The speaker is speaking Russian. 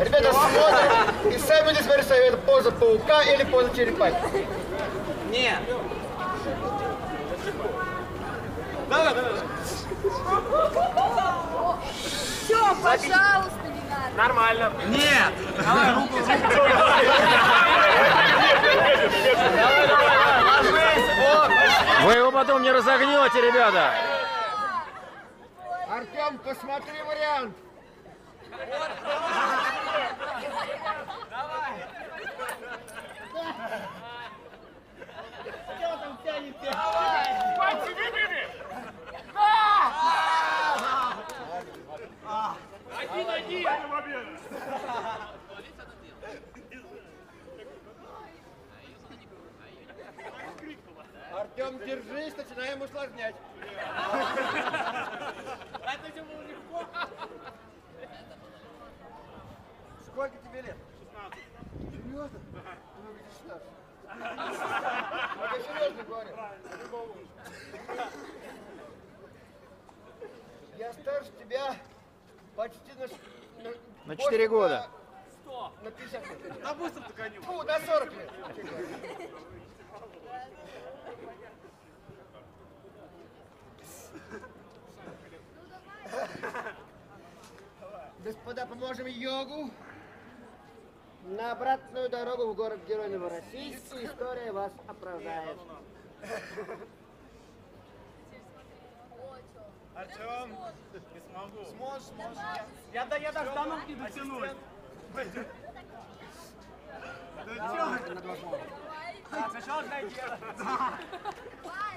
Ребята, смотрим и сами не смотрите, это поза паука или поза черепахи. Нет. Все, пожалуйста, не надо. Нормально. Нет. Давай руку. Вы его потом не разогнете, ребята. Артем, посмотри вариант. Артем, держись, начинаем усложнять. Это же было легко. Сколько тебе лет? 16. Серьезно? Ну, видишь, старше. Вот я серьезно говорю. Я старше тебя почти на... ш- На больше четыре года. На 50 лет. На быстром догоню. Фу, на 40 лет. Господа, поможем йогу. На обратную дорогу в город Герой Новороссийск история вас оправдает. Артем, не смогу. Сможешь, сможешь. Я, я даже до ног не дотянусь. Да чё? Сначала найди. Ольга,